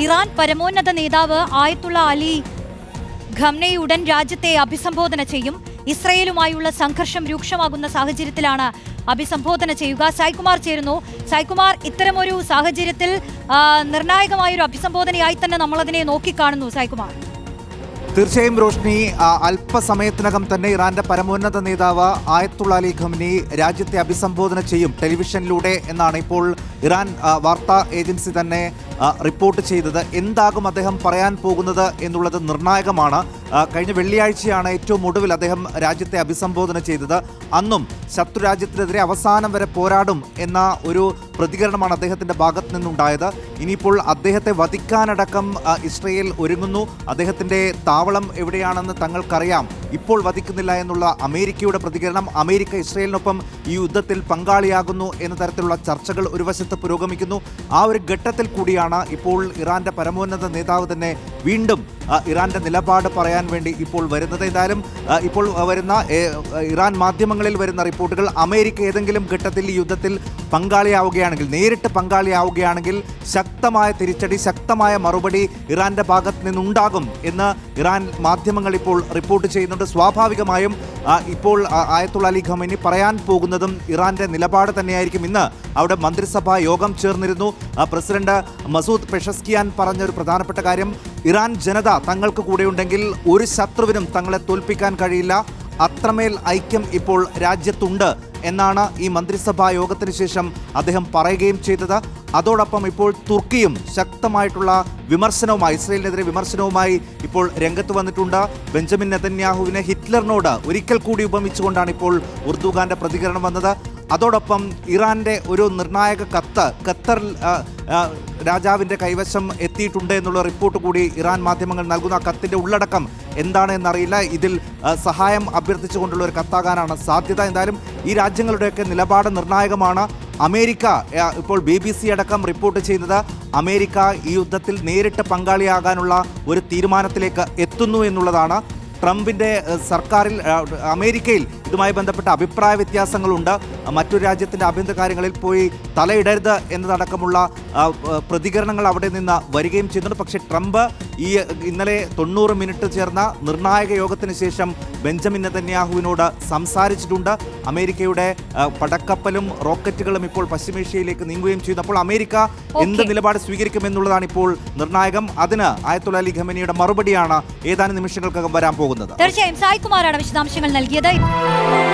Iran പരമോന്നത നേതാവ് ആയത്തുള്ള അലി ഖംനയുടൻ രാജ്യത്തെ അഭിസംബോധന ചെയ്യും. ഇസ്രയേലുമായുള്ള സംഘർഷം രൂക്ഷമാകുന്ന സാഹചര്യത്തിലാണ് അഭിസംബോധന ചെയ്യുക. സായ്കുമാർ ചേരുന്നു. സായ്കുമാർ ഇത്തരമൊരു സാഹചര്യത്തിൽ നിർണായകമായൊരു അഭിസംബോധനയായി തന്നെ നമ്മളതിനെ നോക്കിക്കാണുന്നു. സായ്കുമാർ. തീർച്ചയായും റോഷ്നി അല്പസമയത്തിനകം തന്നെ ഇറാന്റെ പരമോന്നത നേതാവ് ആയത്തുള്ള അലി ഖംനി രാജ്യത്തെ അഭിസംബോധന ചെയ്യും ടെലിവിഷനിലൂടെ എന്നാണ് ഇപ്പോൾ ഇറാൻ വാർത്താ ഏജൻസി തന്നെ റിപ്പോർട്ട് ചെയ്തത് എന്താകും അദ്ദേഹം പറയാൻ പോകുന്നത് എന്നുള്ളത് നിർണായകമാണ്. കഴിഞ്ഞ വെള്ളിയാഴ്ചയാണ് ഏറ്റവും ഒടുവിൽ അദ്ദേഹം രാജ്യത്തെ അഭിസംബോധന ചെയ്തത്. അന്നും ശത്രുരാജ്യത്തിനെതിരെ അവസാനം വരെ പോരാടും എന്ന ഒരു പ്രതികരണമാണ് അദ്ദേഹത്തിന്റെ ഭാഗത്ത് നിന്നുണ്ടായത്. ഇനിയിപ്പോൾ അദ്ദേഹത്തെ വധിക്കാനടക്കം ഇസ്രയേൽ ഒരുങ്ങുന്നു. അദ്ദേഹത്തിന്റെ താവളം എവിടെയാണെന്ന് തങ്ങൾക്കറിയാം. ഇപ്പോൾ വധിക്കുന്നില്ല എന്നുള്ള അമേരിക്കയുടെ പ്രതികരണം അമേരിക്ക ഇസ്രയേലിനൊപ്പം ഈ യുദ്ധത്തിൽ പങ്കാളിയാകുന്നു എന്ന തരത്തിലുള്ള ചർച്ചകൾ ഒരു വശത്ത് പുരോഗമിക്കുന്നു. ആ ഒരു ഘട്ടത്തിൽ കൂടിയാണ് ഇപ്പോൾ ഇറാന്റെ പരമോന്നത നേതാവ് തന്നെ വീണ്ടും ഇറാന്റെ നിലപാട് പറയാൻ വേണ്ടി ഇപ്പോൾ വരുന്നത്. ഏതായാലും ഇപ്പോൾ വരുന്ന ഇറാൻ മാധ്യമങ്ങളിൽ വരുന്ന റിപ്പോർട്ടുകൾ അമേരിക്ക ഏതെങ്കിലും ഘട്ടത്തിൽ ഈ യുദ്ധത്തിൽ പങ്കാളിയാവുകയാണെങ്കിൽ നേരിട്ട് പങ്കാളിയാവുകയാണെങ്കിൽ ശക്തമായ തിരിച്ചടി ശക്തമായ മറുപടി ഇറാന്റെ ഭാഗത്ത് നിന്നുണ്ടാകും എന്ന് ഇറാൻ മാധ്യമങ്ങൾ ഇപ്പോൾ റിപ്പോർട്ട് ചെയ്യുന്നുണ്ട്. സ്വാഭാവികമായും ഇപ്പോൾ ആയത്തുള്ള അലി ഖമനി പറയാൻ പോകുന്നതും ഇറാന്റെ നിലപാട് തന്നെയായിരിക്കും. ഇന്ന് അവിടെ മന്ത്രിസഭാ യോഗം ചേർന്നിരുന്നു. പ്രസിഡന്റ് മസൂദ് പെഷസ്കിയാൻ പറഞ്ഞ ഒരു പ്രധാനപ്പെട്ട കാര്യം ഇറാൻ ജനത തങ്ങൾക്ക് കൂടെയുണ്ടെങ്കിൽ ഒരു ശത്രുവിനും തങ്ങളെ തോൽപ്പിക്കാൻ കഴിയില്ല. അത്രമേൽ ഐക്യം ഇപ്പോൾ രാജ്യത്തുണ്ട്. എന്നാണ് ഈ മന്ത്രിസഭാ യോഗത്തിന് ശേഷം അദ്ദേഹം പറയുകയും ചെയ്തത്. അതോടൊപ്പം ഇപ്പോൾ തുർക്കിയും ശക്തമായിട്ടുള്ള വിമർശനവുമായി ഇസ്രയേലിനെതിരെ വിമർശനവുമായി ഇപ്പോൾ രംഗത്ത് വന്നിട്ടുണ്ട്. ബെഞ്ചമിൻ നെതന്യാഹുവിനെ ഹിറ്റ്ലറിനോട് ഒരിക്കൽ കൂടി ഉപമിച്ചുകൊണ്ടാണ് ഇപ്പോൾ ഉർദുഖാന്റെ പ്രതികരണം വന്നത്. അതോടൊപ്പം ഇറാന്റെ ഒരു നിർണായക കത്ത് ഖത്തർ രാജാവിന്റെ കൈവശം എത്തിയിട്ടുണ്ട് എന്നുള്ള റിപ്പോർട്ട് കൂടി ഇറാൻ മാധ്യമങ്ങൾ നൽകുന്ന. ആ കത്തിന്റെ ഉള്ളടക്കം എന്താണ് എന്നറിയില്ല ഇതിൽ സഹായം അഭ്യർത്ഥിച്ചുകൊണ്ടുള്ള ഒരു കത്താകാനാണ് സാധ്യത. എന്തായാലും ഈ രാജ്യങ്ങളുടെയൊക്കെ നിലപാട് നിർണായകമാണ്. അമേരിക്ക ഇപ്പോൾ ബി ബി സി അടക്കം റിപ്പോർട്ട് ചെയ്യുന്നത് അമേരിക്ക ഈ യുദ്ധത്തിൽ നേരിട്ട് പങ്കാളിയാകാനുള്ള ഒരു തീരുമാനത്തിലേക്ക് എത്തുന്നു എന്നുള്ളതാണ്. ട്രംപിന്റെ സർക്കാരിൽ അമേരിക്കയിൽ ഇതുമായി ബന്ധപ്പെട്ട അഭിപ്രായ വ്യത്യാസങ്ങളുണ്ട്. മറ്റു രാജ്യത്തിന്റെ ആഭ്യന്തര കാര്യങ്ങളിൽ പോയി തലയിടരുത് എന്നതടക്കമുള്ള പ്രതികരണങ്ങൾ അവിടെ നിന്ന് വരികയും ചെയ്യുന്നുണ്ട്. പക്ഷേ ട്രംപ് ഈ ഇന്നലെ തൊണ്ണൂറ് മിനിറ്റ് ചേർന്ന നിർണായക യോഗത്തിന് ശേഷം ബെഞ്ചമിൻ നെതന്യാഹുവിനോട് സംസാരിച്ചിട്ടുണ്ട്. അമേരിക്കയുടെ പടക്കപ്പലും റോക്കറ്റുകളും ഇപ്പോൾ പശ്ചിമേഷ്യയിലേക്ക് നീങ്ങുകയും ചെയ്യുന്നു. അപ്പോൾ അമേരിക്ക എന്ത്. നിലപാട് സ്വീകരിക്കുമെന്നുള്ളതാണ് ഇപ്പോൾ നിർണായകം. അതിന് ആയത്തുള്ള അലി ഖമനിയുടെ മറുപടിയാണ് ഏതാനും നിമിഷങ്ങൾക്കകം വരാൻ പോകുന്നത്. തീർച്ചയായും സായ്കുമാറാണ് വിശദാംശങ്ങൾ നൽകിയത്. Bye.